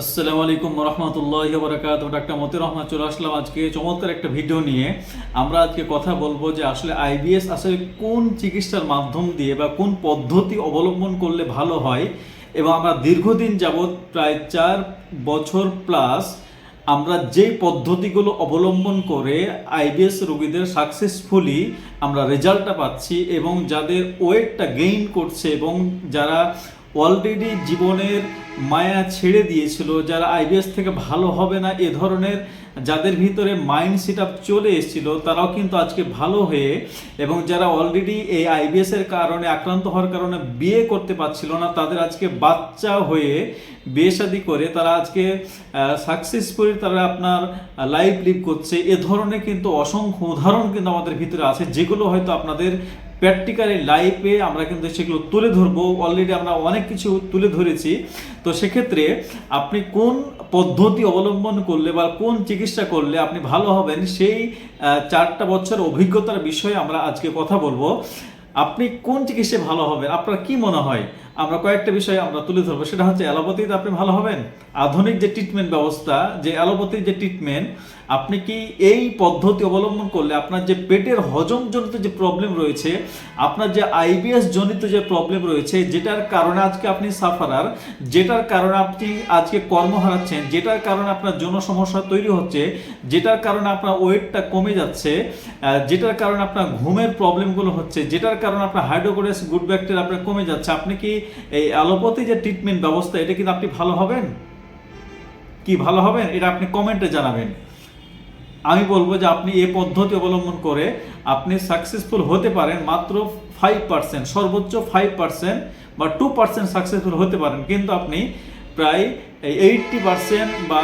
আসসালামু আলাইকুম রহমতুল্লাহ বরকাত ডাক্তার মতি রহমান, চলে আসলাম আজকে চমৎকার একটা ভিডিও নিয়ে। আমরা আজকে কথা বলব যে আসলে আইবিএস আসলে কোন চিকিৎসার মাধ্যম দিয়ে বা কোন পদ্ধতি অবলম্বন করলে ভালো হয়, এবং আমরা দীর্ঘদিন যাবৎ প্রায় চার বছর প্লাস আমরা যে পদ্ধতিগুলো অবলম্বন করে আইবিএস রোগীদের সাকসেসফুলি আমরা রেজাল্টটা পাচ্ছি, এবং যাদের ওয়েটটা গেইন করছে, এবং যারা অলরেডি জীবনের মায়া ছেড়ে দিয়েছিল, যারা আইবিএস থেকে ভালো হবে না এ ধরনের, যাদের ভিতরে মাইন্ড সেট আপ চলে এসেছিল, তারাও কিন্তু আজকে ভালো হয়ে, এবং যারা অলরেডি এই আইবিএস এর কারণে আক্রান্ত হওয়ার কারণে বিয়ে করতে পারছিল না, তাদের আজকে বাচ্চা হয়ে বিয়ে শাদী করে তারা আজকে সাকসেসফুলি তারা আপনার লাইফ লিভ করছে। এ ধরনের কিন্তু অসংখ্য উদাহরণ কিন্তু আমাদের ভিতরে আছে, যেগুলো হয়তো আপনাদের প্র্যাকটিক্যালি লাইফে আমরা কিন্তু সেগুলো তুলে ধরবো। অলরেডি আমরা অনেক কিছু তুলে ধরেছি। তো সেক্ষেত্রে আপনি কোন পদ্ধতি অবলম্বন করলে বা কোন চিকিৎসা করলে আপনি ভালো হবেন সেই চারটা বছর অভিজ্ঞতার বিষয়ে আমরা আজকে কথা বলব। আপনি কোন চিকিৎসা ভালো হবেন? আপনার কি মনে হয়? আমরা কয়েকটা বিষয় আমরা তুলে ধরবো। সেটা হচ্ছে অ্যালোপ্যাথিতে আপনি ভালো হবেন? আধুনিক যে ট্রিটমেন্ট ব্যবস্থা, যে অ্যালোপ্যাথির যে ট্রিটমেন্ট আপনি কি এই পদ্ধতি অবলম্বন করলে আপনার যে পেটের হজম জনিত যে প্রবলেম রয়েছে, আপনার যে আইবিএস জনিত যে প্রবলেম রয়েছে, যেটার কারণে আজকে আপনি সাফারার যেটার কারণে আপনি আজকে কর্ম হারাচ্ছেন, যেটার কারণে আপনার যৌন সমস্যা তৈরি হচ্ছে, যেটার কারণে আপনার ওয়েটটা কমে যাচ্ছে যেটার কারণে আপনার ঘুমের প্রবলেমগুলো হচ্ছে, যেটার কারণে আপনার হাইড্রোকোরেস গুড ব্যাকটেরিয়া আপনার কমে যাচ্ছে, আপনি কি এই অ্যালোপ্যাথি যে ট্রিটমেন্ট ব্যবস্থা, এটা কিন্তু আপনি ভালো হবেন? কি ভালো হবেন? এটা আপনি কমেন্টে জানাবেন। আমি বলব যে আপনি এ পদ্ধতি অবলম্বন করে আপনি সাকসেসফুল হতে পারেন মাত্র ফাইভ পার্সেন্ট সর্বোচ্চ ফাইভ পার্সেন্ট বা টু পার্সেন্ট সাকসেসফুল হতে পারেন। কিন্তু আপনি প্রায় এইটটি পার্সেন্ট বা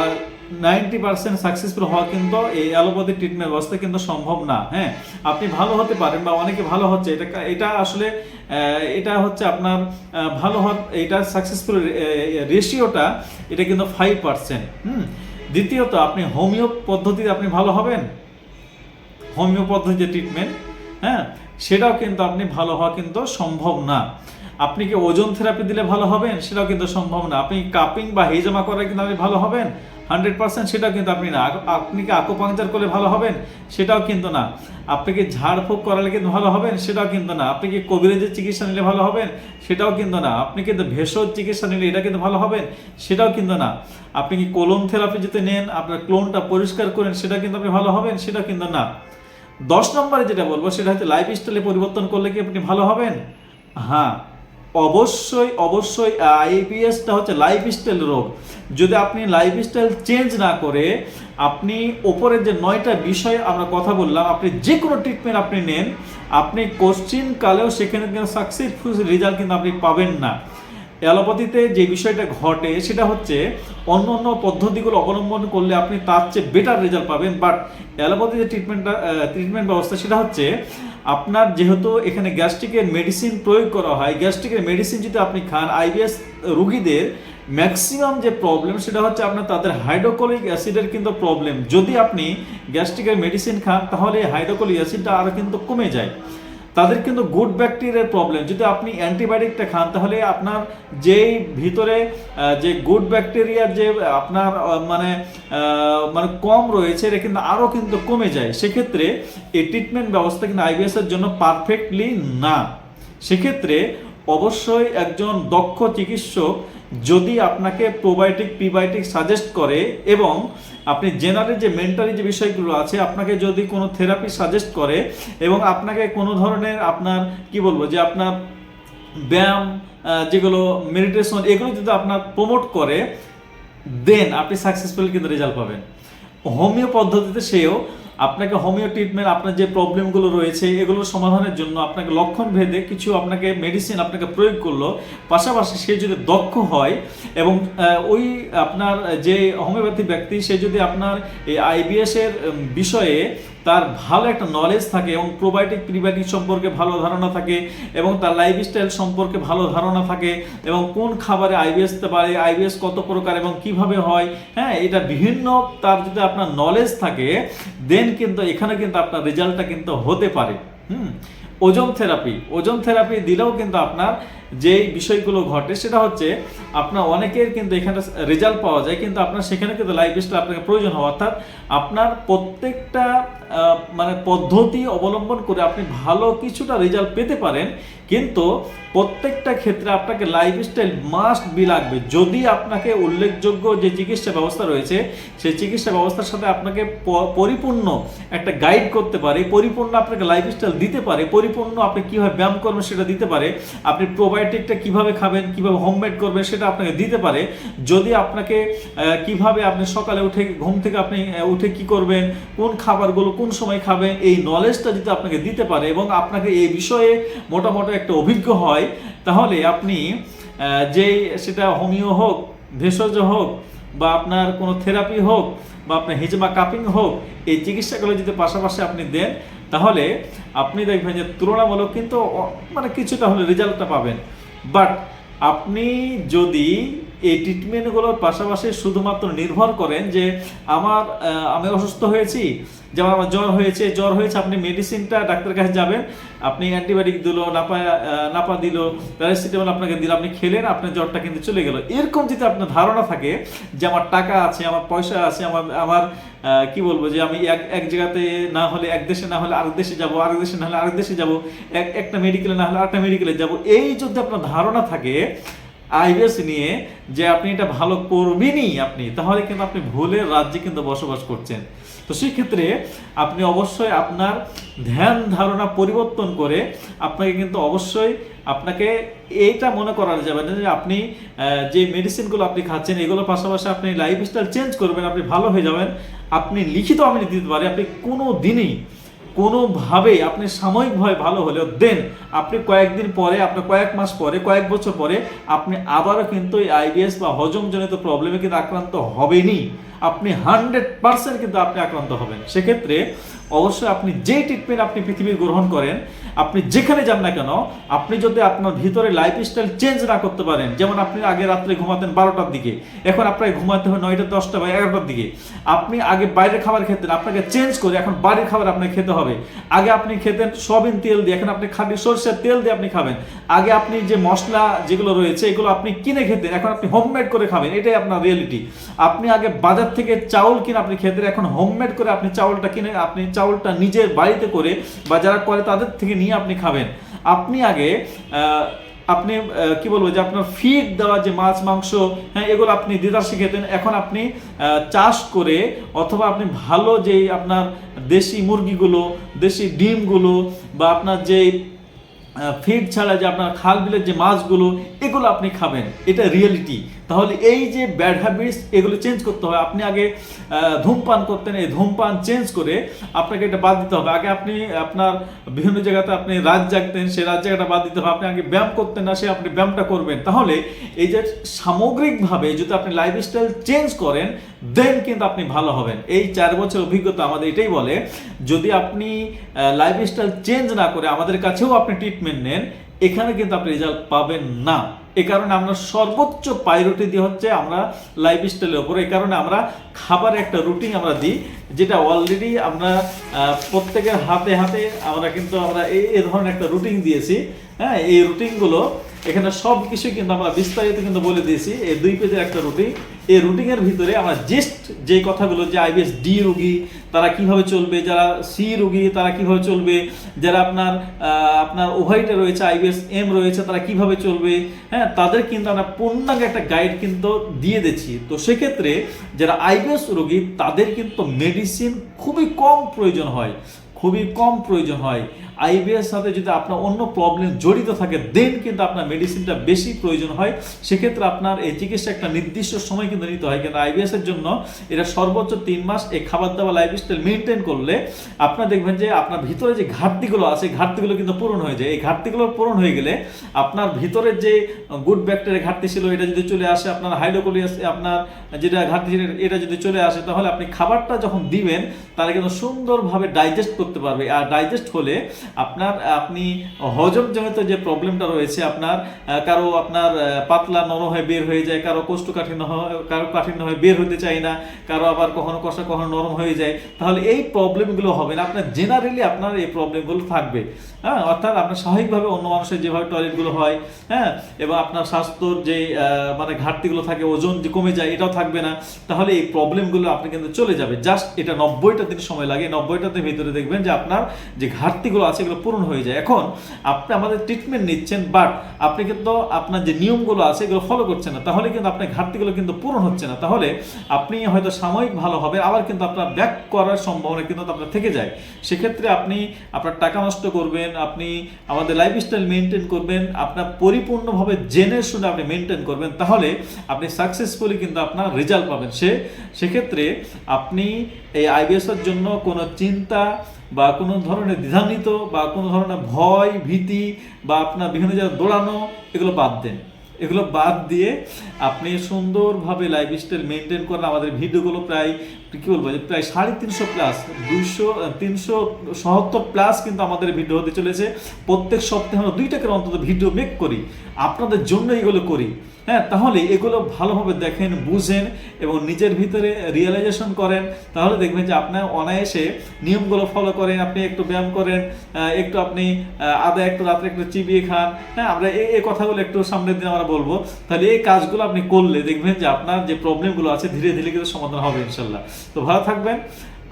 নাইনটি পার্সেন্ট সাকসেসফুল হওয়া কিন্তু এই অ্যালোপ্যাথি ট্রিটমেন্ট ব্যবস্থা কিন্তু সম্ভব না হ্যাঁ? আপনি ভালো হতে পারেন বা অনেকে ভালো হচ্ছে, এটা এটা আসলে এটা হচ্ছে আপনার ভালো হওয়ার, এটা সাকসেসফুল রেশিওটা এটা কিন্তু ফাইভ পার্সেন্ট হুম? দ্বিতীয়ত, আপনি হোমিও পদ্ধতিতে আপনি ভালো হবেন? হোমিও পদ্ধতিতে ট্রিটমেন্ট হ্যাঁ? সেটাও কিন্তু আপনি ভালো হওয়া কিন্তু সম্ভব না। আপনি কি ওজন থেরাপি দিলে ভালো হবেন? সেটাও কিন্তু সম্ভব না। আপনি কাপিং বা হেজমা করে কিন্তু আপনি ভালো হবেন? হান্ড্রেড পার্সেন্ট সেটাও কিন্তু আপনি না। আপনি কি আকোপাংচার করলে ভালো হবেন? সেটাও কিন্তু না। আপনি কি ঝাড়ফুঁক করালে কিন্তু ভালো হবেন? সেটাও কিন্তু না। আপনি কি কবিরাজের চিকিৎসা নিলে ভালো হবেন? সেটাও কিন্তু না। আপনি কিন্তু ভেষজ চিকিৎসা নিলে এটা কিন্তু ভালো হবেন? সেটাও কিন্তু না। আপনি কি কোলন থেরাপি যদি নেন, আপনার ক্লোনটা পরিষ্কার করেন সেটা কিন্তু আপনি ভালো হবেন? সেটা কিন্তু না। দশ নম্বরে যেটা বলব, সেটা হচ্ছে লাইফ স্টাইলে পরিবর্তন করলে কি আপনি ভালো হবেন? হ্যাঁ। অবশ্যই অবশ্যই আইবিএসটা হচ্ছে লাইফ স্টাইল রোগ। যদি আপনি লাইফ স্টাইল চেঞ্জ না করে, আপনি ওপরের যে নয়টা বিষয় আমরা কথা বললাম, আপনি যে কোনো ট্রিটমেন্ট আপনি নেন, আপনি কোশ্চিন কালেও সেখানে কিন্তু সাকসেসফুল রেজাল্ট কিন্তু আপনি পাবেন না। অ্যালোপ্যাথিতে যে বিষয়টা ঘটে সেটা হচ্ছে অন্য অন্য পদ্ধতিগুলো অবলম্বন করলে আপনি তার চেয়ে বেটার রেজাল্ট পাবেন। বাট অ্যালোপ্যাথি যে ট্রিটমেন্টটা ট্রিটমেন্ট ব্যবস্থা সেটা হচ্ছে আপনার যেহেতু এখানে গ্যাস্ট্রিকের মেডিসিন প্রয়োগ করা হয় গ্যাস্ট্রিকের মেডিসিন যদি আপনি খান আইবিএস রুগীদের ম্যাক্সিমাম যে প্রবলেম সেটা হচ্ছে আপনার তাদের হাইড্রোকলিক অ্যাসিডের কিন্তু প্রবলেম যদি আপনি গ্যাস্ট্রিকের মেডিসিন খান, তাহলে হাইড্রোকলিক অ্যাসিডটা আরও কিন্তু কমে যায়। তাদের কিন্তু গুড ব্যাকটেরিয়ার প্রবলেম। যদি আপনি অ্যান্টিবায়োটিকটা খান, তাহলে আপনার যেই ভিতরে যে গুড ব্যাকটেরিয়ার যে আপনার মানে মানে কম রয়েছে, এটা কিন্তু আরও কিন্তু কমে যায়। সেক্ষেত্রে এই ট্রিটমেন্ট ব্যবস্থা কিন্তু আইবিএসের জন্য পারফেক্টলি না। সেক্ষেত্রে অবশ্যই একজন দক্ষ চিকিৎসক যদি আপনাকে প্রোবায়োটিক প্রিবায়োটিক সাজেস্ট করে এবং আপনি জেনারেল যে মেন্টালি যে বিষয়গুলো আছে, আপনাকে যদি কোনো থেরাপি সাজেস্ট করে এবং আপনাকে কোনো ধরনের আপনার, কি বলব, যে আপনার ব্যায়াম যেগুলো মেডিটেশন এগুলো যদি আপনার প্রমোট করে দেন আপনি সাকসেসফুল কিন্তু রেজাল্ট পাবেন। হোমিও পদ্ধতিতে সেও আপনাকে হোমিও ট্রিটমেন্ট, আপনার যে প্রবলেমগুলো রয়েছে, এগুলোর সমাধানের জন্য আপনাকে লক্ষণ ভেদে কিছু আপনাকে মেডিসিন আপনাকে প্রয়োগ করল। পাশাপাশি সে যদি দক্ষ হয় এবং ওই আপনার যে হোমিওপ্যাথি ব্যক্তি, সে যদি আপনার এই আইবিএসের বিষয়ে তার ভালো একটা নলেজ থাকে এবং প্রোবায়োটিক প্রিবায়োটিক সম্পর্কে ভালো ধারণা থাকে এবং তার লাইফস্টাইল সম্পর্কে ভালো ধারণা থাকে এবং কোন খাবারে আইবিএস পারে আইবিএস কত প্রকার এবং কীভাবে হয় হ্যাঁ এটা বিভিন্ন তার যদি আপনার নলেজ থাকে দেন কিন্তু এখানে কিন্তু আপনার রেজাল্টটা কিন্তু হতে পারে। হুম, ওজন থেরাপি ওজন থেরাপি দিলেও কিন্তু আপনার যে বিষয়গুলো ঘটে, সেটা হচ্ছে আপনার অনেকের কিন্তু এখানে রেজাল্ট পাওয়া যায়, কিন্তু আপনার সেখানে কিন্তু লাইফ স্টাইল আপনাকে প্রয়োজন হয়। অর্থাৎ আপনার প্রত্যেকটা মানে পদ্ধতি অবলম্বন করে আপনি ভালো কিছুটা রেজাল্ট পেতে পারেন, কিন্তু প্রত্যেকটা ক্ষেত্রে আপনাকে লাইফ স্টাইল মাস্ট বি লাগবে। যদি আপনাকে উল্লেখযোগ্য যে চিকিৎসা ব্যবস্থা রয়েছে, সেই চিকিৎসা ব্যবস্থার সাথে আপনাকে পরিপূর্ণ একটা গাইড করতে পারে, পরিপূর্ণ আপনাকে লাইফ স্টাইল দিতে পারে, পরিপূর্ণ আপনি কীভাবে ব্যায়াম করবেন সেটা দিতে পারে, আপনি প্রোবায়োটিকটা কীভাবে খাবেন, কীভাবে হোমমেড করবেন সেটা আপনাকে দিতে পারে। যদি আপনাকে কীভাবে আপনি সকালে উঠে ঘুম থেকে আপনি উঠে কি করবেন, কোন খাবারগুলো কোন সময় খাবেন, এই নলেজটা যদি আপনাকে দিতে পারে এবং আপনাকে এই বিষয়ে মোটামুটি একটা অভিজ্ঞ হয়, তাহলে আপনি যেই সেটা হোমিও হোক, ভেষজ হোক বা আপনার কোনো থেরাপি হোক বা আপনার হিজমা কাপিং হোক, এই চিকিৎসাগুলো যদি পাশাপাশি আপনি দেন তাহলে আপনি দেখবেন যে তুলনামূলক কিন্তু মানে কিছুটা হলে রেজাল্টটা পাবেন। বাট আপনি যদি এই ট্রিটমেন্টগুলোর পাশাপাশি শুধুমাত্র নির্ভর করেন যে আমার আমি অসুস্থ হয়েছি যেমন আমার জ্বর হয়েছে জ্বর হয়েছে, আপনি মেডিসিনটা ডাক্তারের কাছে যাবেন, আপনি অ্যান্টিবায়োটিক দিল, নাপা নাপা দিল প্যারাসিটামল আপনাকে দিল, আপনি খেলেন, আপনার জ্বরটা কিন্তু চলে গেল। এরকম যদি আপনার ধারণা থাকে যে আমার টাকা আছে, আমার পয়সা আছে, আমার আমার কি বলব যে আমি এক এক জায়গাতে না হলে এক দেশে না হলে আরেক দেশে যাব, আরেক দেশে না হলে আরেক দেশে যাব, এক, একটা মেডিকেলে না হলে আরেকটা মেডিকেলে যাব, এই যদি আপনার ধারণা থাকে আইবিএস নিয়ে যে আপনি এটা ভালো করবেনই আপনি, তাহলে কিন্তু আপনি ভুলের রাজ্যে কিন্তু বসবাস করছেন। তো সেক্ষেত্রে আপনি অবশ্যই আপনার ধ্যান ধারণা পরিবর্তন করে আপনাকে কিন্তু অবশ্যই আপনাকে এইটা মনে করা যাবে না যে আপনি যে মেডিসিনগুলো আপনি খাচ্ছেন, এগুলোর পাশাপাশি আপনি লাইফস্টাইল চেঞ্জ করবেন, আপনি ভালো হয়ে যাবেন। আপনি লিখিত আমি দিতে পারি আপনি কোনো দিনই কোনোভাবেই, আপনি সাময়িকভাবে ভালো হলেও দেন আপনি কয়েকদিন পরে, আপনার কয়েক মাস পরে, কয়েক বছর পরে আপনি আবারও কিন্তু এই আইবিএস বা হজমজনিত প্রবলেমে কিন্তু আক্রান্ত হবেনই। আপনি হান্ড্রেড পার্সেন্ট কিন্তু আপনি আক্রান্ত হবেন। সেক্ষেত্রে অবশ্যই আপনি যে ট্রিটমেন্ট আপনি পৃথিবীর গ্রহণ করেন, আপনি যেখানে যান না কেন, আপনি যদি আপনার ভিতরে লাইফস্টাইল চেঞ্জ না করতে পারেন, যেমন আপনি আগে রাত্রে ঘুমাতেন বারোটার দিকে, এখন আপনাকে ঘুমাতে হয় নয়টা, দশটা বা এগারোটার দিকে। আপনি আগে বাইরের খাবার খেতেন, আপনাকে চেঞ্জ করে এখন বাড়ির খাবার আপনাকে খেতে হবে। আগে আপনি খেতেন সবিন তেল দিয়ে, এখন আপনি খাঁটি সরষের তেল দিয়ে আপনি খাবেন। আগে আপনি যে মশলা যেগুলো রয়েছে, এগুলো আপনি কিনে খেতেন এখন আপনি হোমমেড করে খাবেন, এটাই আপনার রিয়েলিটি আপনি আগে বাজার থেকে চাউল কিনে আপনি খেতেন এখন হোমমেড করে আপনি চাউলটা কিনে, আপনি চাউলটা নিজের বাড়িতে করে বা যারা করে তাদের থেকে নিয়ে আপনি খাবেন। আপনি আগে আপনি কি বলব যে আপনার ফিড দেওয়া যে মাছ, মাংস হ্যাঁ এগুলো আপনি দিদার শিখেতেন এখন আপনি চাষ করে অথবা আপনি ভালো যেই আপনার দেশি মুরগিগুলো, দেশি ডিমগুলো বা আপনার যেই ফিড ছাড়া যে আপনার খাল বিলের যে মাছগুলো এগুলো আপনি খাবেন। এটা রিয়েলিটি তাহলে এই যে ব্যাড হ্যাবিটস এগুলো চেঞ্জ করতে হবে আপনি আগে ধূমপান করতেন, এই ধূমপান চেঞ্জ করে আপনাকে এটা বাদ দিতে হবে। আগে আপনি, আপনার বিভিন্ন জায়গাতে আপনি রাত জাগতেন, সেই রাত জায়গাটা বাদ দিতে হবে। আপনি আগে ব্যায়াম করতেন না, সে আপনি ব্যায়ামটা করবেন। তাহলে এই যে সামগ্রিকভাবে যদি আপনি লাইফস্টাইল চেঞ্জ করেন দেন কিন্তু আপনি ভালো হবেন। এই চার বছর অভিজ্ঞতা আমাদের এটাই বলে, যদি আপনি লাইফস্টাইল চেঞ্জ না করে আমাদের কাছেও আপনি ট্রিটমেন্ট নেন, এখানে কিন্তু আপনি রেজাল্ট পাবেন না। এ কারণে আমরা সর্বোচ্চ প্রায়োরিটি দিয়ে হচ্ছে আমরা লাইফস্টাইলের উপর, এ কারণে আমরা খাবার একটা রুটিন আমরা দিই, যেটা অলরেডি আমরা প্রত্যেকের হাতে হাতে আমরা কিন্তু আমরা এই ধরনের একটা রুটিন দিয়েছি। হ্যাঁ এই রুটিনগুলো এখানে সব কিছু কিন্তু আমরা বিস্তারিত কিন্তু বলে দিয়েছি। এই দুই পেজের একটা রুটিন এই রুটিনের ভিতরে আমরা জাস্ট যে কথাগুলো যে আইবিএস ডি রুগী, তারা কীভাবে চলবে, যারা সি রুগী, তারা কীভাবে চলবে, যারা আপনার আপনার ওভাইটে রয়েছে আইবিএস এম রয়েছে, তারা কীভাবে চলবে হ্যাঁ তাদের কিন্তু আমরা পূর্ণাঙ্গ একটা গাইড কিন্তু দিয়ে দিচ্ছি। তো সেক্ষেত্রে যারা আইবিএস রোগী, তাদের কিন্তু মেডিসিন খুবই কম প্রয়োজন হয়। খুবই কম প্রয়োজন হয়। আইবিএস সাথে যদি আপনার অন্য প্রবলেম জড়িত থাকে দেন কিন্তু আপনার মেডিসিনটা বেশি প্রয়োজন হয়। সেক্ষেত্রে আপনার এই চিকিৎসা একটা নির্দিষ্ট সময় কিন্তু নিতে হয়। কিন্তু আইবিএস এর জন্য এটা সর্বোচ্চ তিন মাস এই খাবার দাবার লাইফস্টাইল মেনটেন করলে আপনার দেখবেন যে আপনার ভিতরে যে ঘাটতিগুলো আছে, এই ঘাটতিগুলো কিন্তু পূরণ হয়ে যায়। এই ঘাটতিগুলো পূরণ হয়ে গেলে আপনার ভিতরের যে গুড ব্যাকটেরিয়া ঘাটতি ছিল, এটা যদি চলে আসে, আপনার হাইড্রোকোলিয়াস আপনার যেটা ঘাটতি ছিল, এটা যদি চলে আসে, তাহলে আপনি খাবারটা যখন দিবেন তাহলে কিন্তু সুন্দরভাবে ডাইজেস্ট করতে পারবে। আর ডাইজেস্ট হলে আপনার, আপনি হজম জনিত যে প্রবলেমটা রয়েছে আপনার কারও আপনার পাতলা নরম হয়ে বের হয়ে যায়, কারও কোষ্ঠকাঠিন্য হয় কারও কাঠিন্য হয়ে বের হতে চায় না, কারও আবার কখনো কষা কখনো নরম হয়ে যায়, তাহলে এই প্রবলেমগুলো হবে না। আপনার জেনারেলি আপনার এই প্রবলেমগুলো থাকবে। হ্যাঁ অর্থাৎ আপনার স্বাভাবিকভাবে অন্য মানুষের যেভাবে টয়লেটগুলো হয় হ্যাঁ এবং আপনার স্বাস্থ্যর যে মানে ঘাটতিগুলো থাকে, ওজন যে কমে যায়, এটাও থাকবে না, তাহলে এই প্রবলেমগুলো আপনি কিন্তু চলে যাবে। জাস্ট এটা নব্বইটা দিন সময় লাগে নব্বইটা দিনের ভিতরে দেখবেন যে আপনার যে ঘাটতিগুলো আছে এগুলো পূরণ হয়ে যায়। এখন আপনি আমাদের ট্রিটমেন্ট নিচ্ছেন বাট আপনি কিন্তু আপনার যে নিয়মগুলো আছে এগুলো ফলো করছেন না। তাহলে কিন্তু আপনার ঘাটতিগুলো কিন্তু পূরণ হচ্ছে না। তাহলে আপনি হয়তো সাময়িক ভালো হবে আবার কিন্তু আপনার ব্যাক করার সম্ভাবনা কিন্তু আপনার থেকে যায়। সেক্ষেত্রে আপনি আপনার টাকা নষ্ট করবেন, আপনি আমাদের লাইফস্টাইল মেনটেন করবেন, আপনার পরিপূর্ণভাবে জেনে শুনে আপনি মেনটেন করবেন, তাহলে আপনি সাকসেসফুলি কিন্তু আপনার রেজাল্ট পাবেন। সে, সেক্ষেত্রে আপনি এই আইবিএসের জন্য কোনো চিন্তা বা কোনো ধরনের দ্বিধান্বিত বা কোনো ধরনের ভয়, ভীতি বা আপনার বিভিন্ন জায়গায় দৌড়ানো, এগুলো বাদ দেন। এগুলো বাদ দিয়ে আপনি সুন্দরভাবে লাইফস্টাইল মেনটেন করেন। আমাদের ভিডিওগুলো প্রায়, কি বলব, যে প্রায় সাড়ে তিনশো প্লাস দুইশো, তিনশো সত্তর প্লাস কিন্তু আমাদের ভিডিও হতে চলেছে। প্রত্যেক সপ্তাহে আমরা দুইটা করে অন্তত ভিডিও মেক করি। আপনাদের জন্য এগুলো করি। হ্যাঁ তাহলে এগুলো ভালোভাবে দেখেন, বুঝেন এবং নিজের ভিতরে রিয়েলাইজেশন করেন। তাহলে দেখবেন যে আপনার অনায়াসে নিয়মগুলো ফলো করেন, আপনি একটু ব্যায়াম করেন একটু আপনি আদা একটু রাত্রে একটু চিবিয়ে খান। হ্যাঁ আমরা এই এই কথাগুলো একটু সামনের দিন আমরা বলব। তাহলে এই কাজগুলো আপনি করলে দেখবেন যে আপনার যে প্রবলেমগুলো আছে, ধীরে ধীরে কিন্তু সমাধান হবে ইনশাল্লাহ তো ভালো থাকবেন।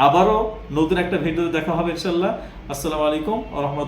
আবারও নতুন একটা ভিডিও দেখা হবে ইনশাল্লাহ আসসালামু আলাইকুম রহমতুল্লাহ।